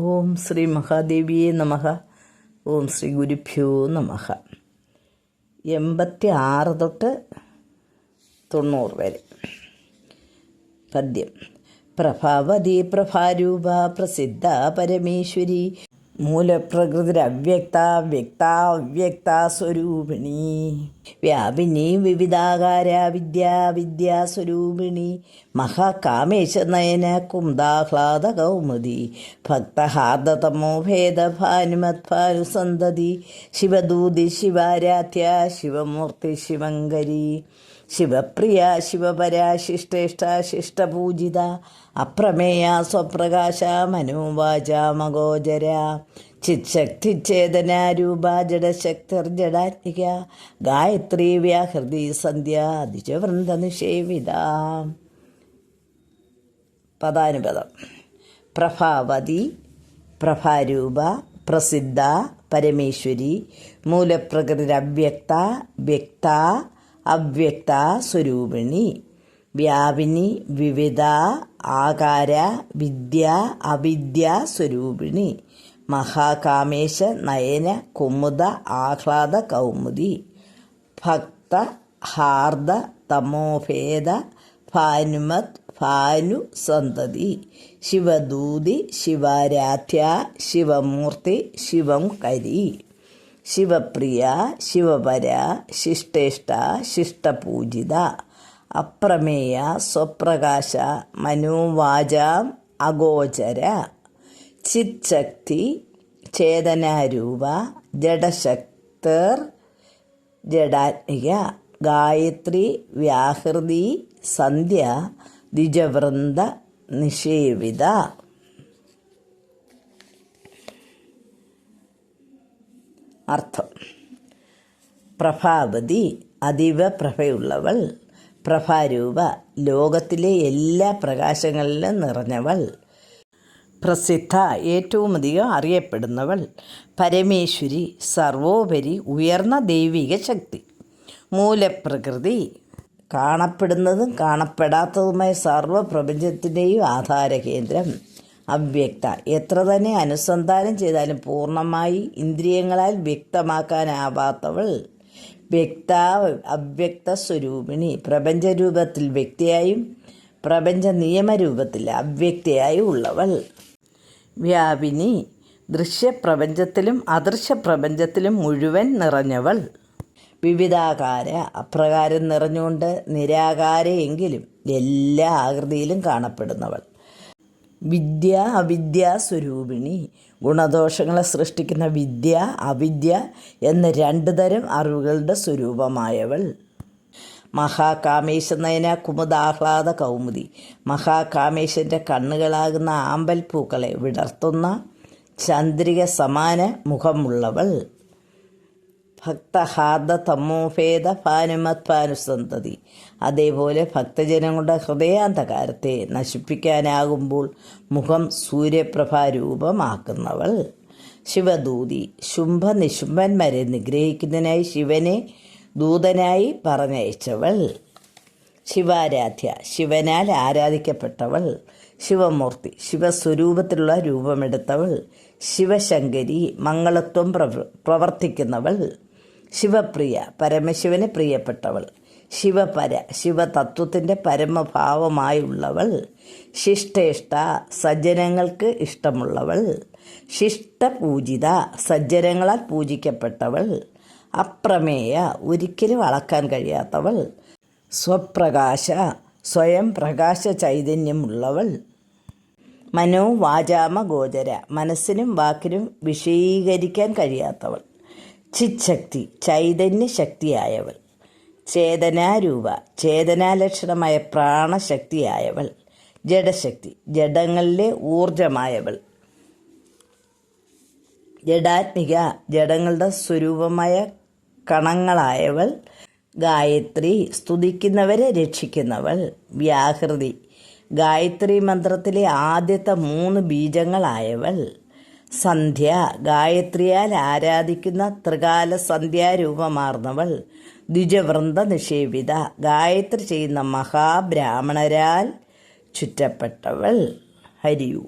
ഓം ശ്രീ മഹാദേവിയെ നമഹ ഓം ശ്രീ ഗുരുഭ്യോ നമഹ എൺപത്തി ആറ് തൊട്ട് തൊണ്ണൂറ് വരെ. പദ്യം. പ്രഭാവതി പ്രഭാരൂപ പ്രസിദ്ധ പരമേശ്വരി. മൂലപ്രകൃതിരവ്യക്ത വ്യക്ത അവ്യക്ത സ്വരൂപിണി. വ്യാപിനി വിവിധാകാര വിദ്യാ വിദ്യാസ്വരൂപിണി മഹാകാമേശ നയന കുന്ദാഹ്ലാദ കൗമുദി ഭക്തഹാർദതമോ ഭേദഭാനുമത്ഭാനുസന്തതി. ശിവദൂതി ശിവാരാധ്യ ശിവമൂർത്തി ശിവങ്കരി. ശിവപ്രിയ ശിവപരാ ശിഷ്ടേഷ്ട ശിഷ്ടപൂജിത. അപ്രമേയ സ്വപ്രകാശ മനോവാച ചിത്ശക്തി ചേതന രൂപ ജഡശക്തർ ജഡാത്മിക ഗായത്രി വ്യാഹൃതി സന്ധ്യ അതിജവൃന്ദ നിഷേവിത പദാനുപദം. പ്രഭാവതി പ്രഭാരൂപ പ്രസിദ്ധ പരമേശ്വരി മൂലപ്രകൃതിരവ്യക്ത വ്യക്ത അവ്യക്ത സ്വരൂപിണി. വ്യാപിനി വിവിധ ആകാര വിദ്യ അവിദ്യ സ്വരൂപിണി. മഹാകാമേശ നയന കുമുദ ആഹ്ലാദ കൗമുദി. ഭക്ത ഹാർദ തമോഭേദ ഭാനുമത് ഭാനു സന്തതി. ശിവദൂതി ശിവാരാധ്യ ശിവമൂർത്തി ശിവം കരി ശിവപ്രിയ ശിവപര ശിഷ്ടേഷ്ട ശിഷ്ടപൂജിത. അപ്രമേയ സ്വപ്രകാശ മനോവാചാം അഗോചര. ചിത്ശക്തി ചേതനാരൂപ ജഡശക്തർ ജഡാത്മിക ഗായത്രി വ്യാഹൃതി സന്ധ്യ ദ്വിജവൃന്ദ നിഷേവിത. അർത്ഥം. പ്രഭാവതി അതീവ പ്രഭയുള്ളവൾ. പ്രഭാരൂപ ലോകത്തിലെ എല്ലാ പ്രകാശങ്ങളിലും നിറഞ്ഞവൾ. പ്രസിദ്ധ ഏറ്റവും അധികം അറിയപ്പെടുന്നവൾ പരമേശ്വരി സർവോപരി ഉയർന്ന ദൈവിക ശക്തി. മൂലപ്രകൃതി കാണപ്പെടുന്നതും കാണപ്പെടാത്തതുമായ സർവപ്രപഞ്ചത്തിന്റെയും ആധാരകേന്ദ്രം അവ്യക്ത. എത്ര തന്നെ അനുസന്ധാനം ചെയ്താലും പൂർണമായി ഇന്ദ്രിയങ്ങളാൽ വ്യക്തമാക്കാനാവാത്തവൾ വ്യക്ത അവ്യക്ത സ്വരൂപിണി. പ്രപഞ്ചരൂപത്തിൽ വ്യക്തിയായും പ്രപഞ്ച നിയമരൂപത്തിൽ അവ്യക്തയായും ഉള്ളവൾ. വ്യാപിനി. ദൃശ്യപ്രപഞ്ചത്തിലും അദൃശ്യപ്രപഞ്ചത്തിലും മുഴുവൻ നിറഞ്ഞവൾ. വിവിധാകാര അപ്രകാരം നിറഞ്ഞുകൊണ്ട് നിരാകാരയെങ്കിലും എല്ലാ ആകൃതിയിലും കാണപ്പെടുന്നവൾ. വിദ്യ അവിദ്യ സ്വരൂപിണി. ഗുണദോഷങ്ങളെ സൃഷ്ടിക്കുന്ന വിദ്യ അവിദ്യ എന്ന രണ്ട് തരം അറിവുകളുടെ സ്വരൂപമായവൾ. മഹാകാമേശനയന കുമുദാഹ്ലാദ കൗമുദി. മഹാകാമേശന്റെ കണ്ണുകളാകുന്ന ആമ്പൽ പൂക്കളെ വിടർത്തുന്ന ചന്ദ്രിക സമാന മുഖമുള്ളവൾ. ഭക്തഹാർദ തമോഭേദ ഭാനുമത്ഭാനുസന്തതി അതേപോലെ ഭക്തജനങ്ങളുടെ ഹൃദയാന്തകാരത്തെ നശിപ്പിക്കാനാകുമ്പോൾ മുഖം സൂര്യപ്രഭാരൂപമാക്കുന്നവൾ. ശിവദൂതി ശുംഭ നിശുംഭന്മാരെ നിഗ്രഹിക്കുന്നതിനായി ശിവനെ ദൂതനായി പറഞ്ഞയച്ചവൾ. ശിവാരാധ്യ ശിവനാൽ ആരാധിക്കപ്പെട്ടവൾ. ശിവമൂർത്തി ശിവസ്വരൂപത്തിലുള്ള രൂപമെടുത്തവൾ. ശിവശങ്കരി മംഗളത്വം പ്രവർത്തിക്കുന്നവൾ. ശിവപ്രിയ പരമശിവന് പ്രിയപ്പെട്ടവൾ. ശിവപര ശിവതത്വത്തിന്റെ പരമഭാവമായുള്ളവൾ. ശിഷ്ടേഷ്ട സജ്ജനങ്ങൾക്ക് ഇഷ്ടമുള്ളവൾ. ശിഷ്ടപൂജിത സജ്ജനങ്ങളാൽ പൂജിക്കപ്പെട്ടവൾ. അപ്രമേയ ഒരിക്കലും അളക്കാൻ കഴിയാത്തവൾ. സ്വപ്രകാശ സ്വയം പ്രകാശ ചൈതന്യമുള്ളവൾ. മനോ വാചാമ ഗോചര മനസ്സിനും വാക്കിനും വിഷയീകരിക്കാൻ കഴിയാത്തവൾ. ചിച്ഛക്തി ചൈതന്യ ശക്തിയായവൾ. ചേതനാരൂപ ചേതനാലക്ഷണമായ പ്രാണശക്തിയായവൾ. ജഡശക്തി ജഡങ്ങളിലെ ഊർജമായവൾ. ജഡാത്മിക ജഡങ്ങളുടെ സ്വരൂപമായ കണങ്ങളായവൾ ഗായത്രി സ്തുതിക്കുന്നവരെ രക്ഷിക്കുന്നവൾ വ്യാഹൃതി. ഗായത്രി മന്ത്രത്തിലെ ആദ്യത്തെ മൂന്ന് ബീജങ്ങളായവൾ സന്ധ്യ ഗായത്രിയാൽ ആരാധിക്കുന്ന ത്രികാല സന്ധ്യാരൂപമാർന്നവൾ ദ്വിജവൃന്ദ നിഷേവിത. ഗായത്രി ചെയ്യുന്ന മഹാബ്രാഹ്മണരാൽ ചുറ്റപ്പെട്ടവൾ. ഹരിയു